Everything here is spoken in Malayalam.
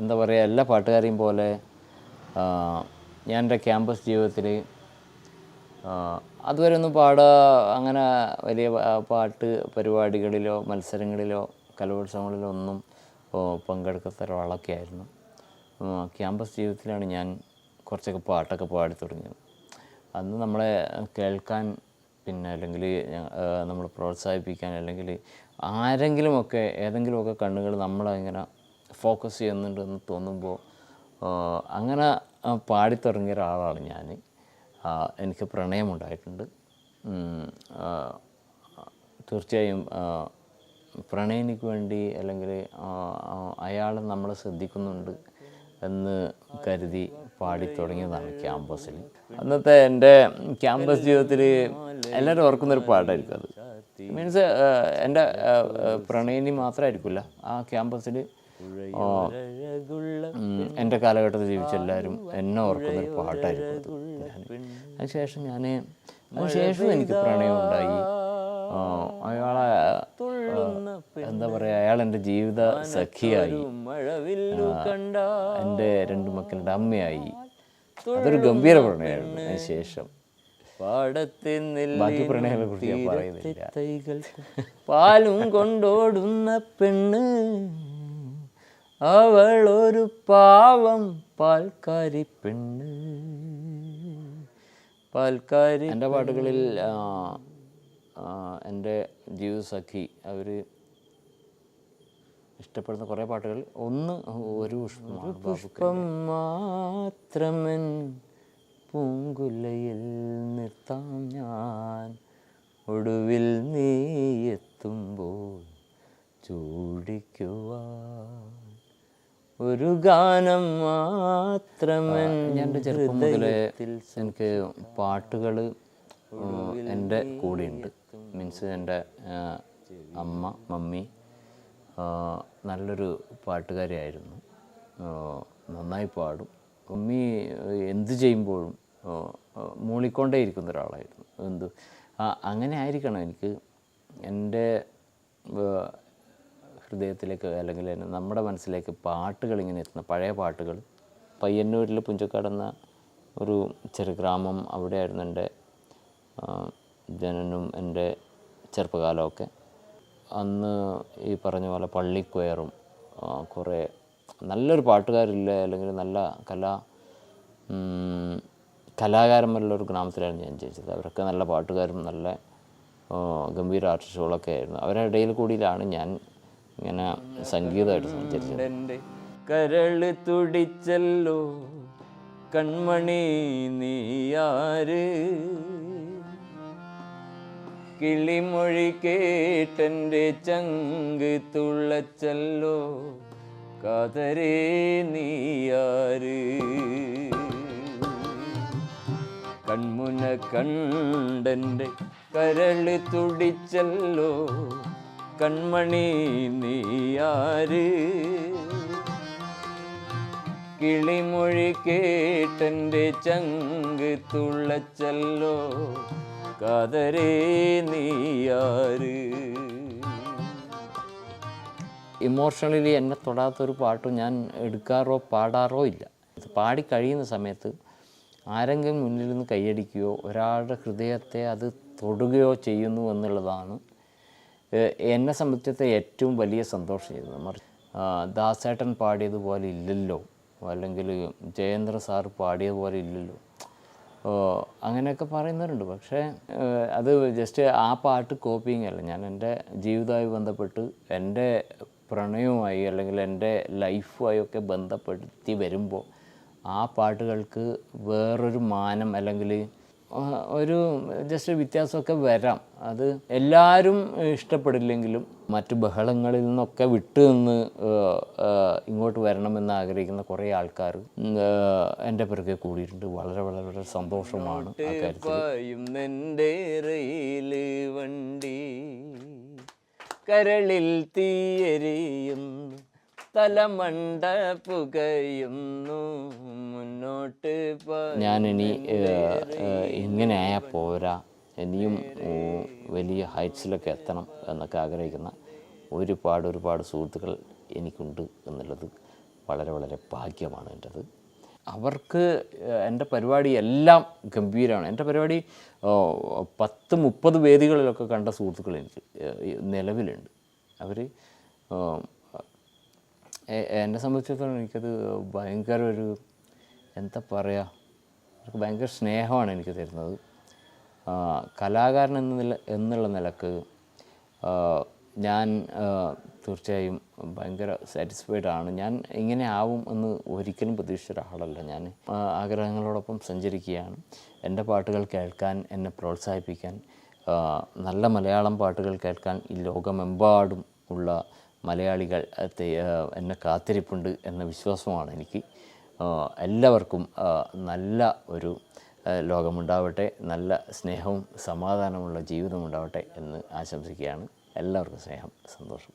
എന്താ പറയുക എല്ലാ പാട്ടുകാരെയും പോലെ ഞാൻ എന്റെ ക്യാമ്പസ് ജീവിതത്തിൽ അതുവരെ ഒന്നും പാടുക അങ്ങനെ വലിയ പാട്ട് പരിപാടികളിലോ മത്സരങ്ങളിലോ കലോത്സവങ്ങളിലോ ഒന്നും പങ്കെടുക്കാത്ത ഒരാളൊക്കെ ആയിരുന്നു. ക്യാമ്പസ് ജീവിതത്തിലാണ് ഞാൻ കുറച്ചൊക്കെ പാട്ടൊക്കെ പാടി തുടങ്ങിയത്. അന്ന് നമ്മളെ കേൾക്കാൻ പിന്നെ അല്ലെങ്കിൽ നമ്മൾ പ്രോത്സാഹിപ്പിക്കാൻ അല്ലെങ്കിൽ ആരെങ്കിലുമൊക്കെ ഏതെങ്കിലുമൊക്കെ കണ്ണുകൾ നമ്മളെ ഇങ്ങനെ ഫോക്കസ് ചെയ്യുന്നുണ്ടെന്ന് തോന്നുമ്പോൾ അങ്ങനെ പാടിത്തുടങ്ങിയ ഒരാളാണ് ഞാൻ എനിക്ക് പ്രണയമുണ്ടായിട്ടുണ്ട്. തീർച്ചയായും പ്രണയനിക്ക് വേണ്ടി അല്ലെങ്കിൽ അയാൾ നമ്മളെ ശ്രദ്ധിക്കുന്നുണ്ട് എന്ന് കരുതി പാടി തുടങ്ങിയതാണ് ക്യാമ്പസിൽ അന്നത്തെ എന്റെ ക്യാമ്പസ് ജീവിതത്തിൽ എല്ലാവരും ഓർക്കുന്നൊരു പാട്ടായിരിക്കും അത്. മീൻസ് എന്റെ പ്രണയിനി മാത്രമായിരിക്കില്ല ആ ക്യാമ്പസിൽ എന്റെ കാലഘട്ടത്തിൽ ജീവിച്ച എല്ലാവരും എന്നെ ഓർക്കുന്ന ഒരു പാട്ടായിരുന്നു അതിനുശേഷം ഞാൻ അതിനുശേഷം എനിക്ക് പ്രണയം ഉണ്ടായി അയാളെ എന്താ പറയുക അയാൾ എന്റെ ജീവിത സഖിയായി. എന്റെ രണ്ട് മക്കളുടെ അമ്മയായി. അതൊരു ഗംഭീര പ്രണയമായിരുന്നു അതിനുശേഷം. ബാക്കി പ്രണയങ്ങളെ കുറിച്ച് ഞാൻ പറയുന്നില്ല. പാലും കൊണ്ടോടുന്ന പെണ്ണ് അവൾ ഒരു പാവം പാൽക്കാരി പെണ്ണ്. പാൽക്കാരി എന്റെ പാട്ടുകളിൽ എന്റെ ജീവിതസഖി അവർ ഇഷ്ടപ്പെടുന്ന കുറേ പാട്ടുകൾ. ഒന്ന് ഒരു പുഷ്പം മാത്രമൻ പൂങ്കുലയിൽ നിർത്താം ഞാൻ. ഒടുവിൽ നീ എത്തുമ്പോൾ ചൂടിക്കുവാൻ ഒരു ഗാനം മാത്രമേ എന്റെ ചെറുപ്പം മുതലേ എനിക്ക് പാട്ടുകൾ എന്റെ കൂടെയുണ്ട്. മീൻസ് എന്റെ അമ്മ മമ്മി നല്ലൊരു പാട്ടുകാരിയായിരുന്നു. നന്നായി പാടും. മമ്മി എന്ത് ചെയ്യുമ്പോഴും മൂളിക്കൊണ്ടേ ഇരിക്കുന്ന ഒരാളായിരുന്നു. എന്ത്? അങ്ങനെ ആയിരിക്കണം എനിക്ക് എന്റെ ഹൃദയത്തിലേക്ക് അല്ലെങ്കിൽ നമ്മുടെ മനസ്സിലേക്ക് പാട്ടുകൾ ഇങ്ങനെ എത്തുന്ന പഴയ പാട്ടുകൾ. പയ്യന്നൂരിൽ പുഞ്ചക്കാടെന്ന ഒരു ചെറു ഗ്രാമം അവിടെയായിരുന്നു എന്റെ ജനനും എന്റെ ചെറുപ്പകാലമൊക്കെ. അന്ന് ഈ പറഞ്ഞ പോലെ പള്ളിക്കൊയറും കുറേ നല്ലൊരു പാട്ടുകാരില്ല അല്ലെങ്കിൽ നല്ല കലാ കലാകാരന്മാരുള്ള ഒരു ഗ്രാമത്തിലായിരുന്നു ഞാൻ ജനിച്ചത്. അവരൊക്കെ നല്ല പാട്ടുകാരും നല്ല ഗംഭീര ആർട്ടിസ്റ്റുകളൊക്കെ ആയിരുന്നു. അവരുടെ ഇടയിൽ കൂടിയിലാണ് ഞാൻ ഇങ്ങനെ സംഗീതമായിട്ട് സഞ്ചരിച്ചത് കരൾ തുടിച്ചല്ലോ കൺമണി നീയാര് കിളിമൊഴി കേട്ടെന്റെ ചങ്ക് തുള്ളച്ചല്ലോ കാതരേ നീയാര് കൺമുന കണ്ടന്റെ കരൾ തുടിച്ചല്ലോ കൺമണി നീയാര് കിളിമൊഴി കേട്ടെന്റെ ചങ്ക് തുള്ളച്ചല്ലോ കാതരേ നീയാര് ഇമോഷണലി എന്നെ തൊടാത്തൊരു പാട്ടും ഞാൻ എടുക്കാറോ പാടാറോ ഇല്ല. പാടി കഴിയുന്ന സമയത്ത് ആരെങ്കിലും മുന്നിൽ നിന്ന് കൈയടിക്കുകയോ ഒരാളുടെ ഹൃദയത്തെ അത് തൊടുകയോ ചെയ്യുന്നു എന്നുള്ളതാണ് എന്നെ സംബന്ധിച്ച ഏറ്റവും വലിയ സന്തോഷം ചെയ്തത് മറിച്ച് ദാസേട്ടൻ പാടിയതുപോലെ ഇല്ലല്ലോ. അല്ലെങ്കിൽ ജയേന്ദ്ര സാർ പാടിയതുപോലെ ഇല്ലല്ലോ. അങ്ങനെയൊക്കെ പറയുന്നവരുണ്ട്. പക്ഷേ അത് ജസ്റ്റ് ആ പാട്ട് കോപ്പിങ് അല്ല. ഞാൻ എന്റെ ജീവിതവുമായി ബന്ധപ്പെട്ട് എന്റെ പ്രണയവുമായി അല്ലെങ്കിൽ എന്റെ ലൈഫുമായി ഒക്കെ ബന്ധപ്പെടുത്തി വരുമ്പോൾ ആ പാട്ടുകൾക്ക് വേറൊരു മാനം അല്ലെങ്കിൽ ഒരു ജസ്റ്റ് വ്യത്യാസമൊക്കെ വരാം. അത് എല്ലാവരും ഇഷ്ടപ്പെടില്ലെങ്കിലും മറ്റു ബഹളങ്ങളിൽ നിന്നൊക്കെ വിട്ടു നിന്ന് ഇങ്ങോട്ട് വരണമെന്ന് ആഗ്രഹിക്കുന്ന കുറേ ആൾക്കാർ എന്റെ പിറകെ കൂടിയിട്ടുണ്ട്. വളരെ വളരെ വളരെ സന്തോഷമാണ് വണ്ടി കരളിൽ തീയരിയുന്നു തലമണ്ട പുകയുന്നു മുന്നോട്ട് ഞാനിനി ഇങ്ങനെയായ പോരാ. ഇനിയും വലിയ ഹൈറ്റ്സിലൊക്കെ എത്തണം എന്നൊക്കെ ആഗ്രഹിക്കുന്ന ഒരുപാട് ഒരുപാട് സുഹൃത്തുക്കൾ എനിക്കുണ്ട് എന്നുള്ളത് വളരെ വളരെ ഭാഗ്യമാണ് എന്റെത്. അവർക്ക് എന്റെ പരിപാടി എല്ലാം ഗംഭീരമാണ് എന്റെ പരിപാടി പത്ത് മുപ്പത് വേദികളിലൊക്കെ കണ്ട സുഹൃത്തുക്കൾ എനിക്ക് നിലവിലുണ്ട്. അവർ എന്നെ സംബന്ധിച്ചിടത്തോളം എനിക്കത് ഭയങ്കര ഒരു എന്താ പറയുക ഭയങ്കര സ്നേഹമാണ് എനിക്ക് തരുന്നത്. കലാകാരൻ എന്ന നില എന്നുള്ള നിലയ്ക്ക് ഞാൻ തീർച്ചയായും ഭയങ്കര സാറ്റിസ്ഫൈഡ് ആണ്. ഞാൻ ഇങ്ങനെ ആവും എന്ന് ഒരിക്കലും പ്രതീക്ഷിച്ച ഒരാളല്ല ഞാൻ. ആഗ്രഹങ്ങളോടൊപ്പം സഞ്ചരിക്കുകയാണ്. എന്റെ പാട്ടുകൾ കേൾക്കാൻ എന്നെ പ്രോത്സാഹിപ്പിക്കാൻ നല്ല മലയാളം പാട്ടുകൾ കേൾക്കാൻ ഈ ലോകമെമ്പാടും ഉള്ള മലയാളികൾ എന്നെ കാത്തിരിപ്പുണ്ട് എന്ന വിശ്വാസമാണ് എനിക്ക്. എല്ലാവർക്കും നല്ല ഒരു ലോകമുണ്ടാവട്ടെ നല്ല സ്നേഹവും സമാധാനമുള്ള ജീവിതമുണ്ടാവട്ടെ എന്ന് ആശംസിക്കുകയാണ്. എല്ലാവർക്കും സ്നേഹം സന്തോഷം.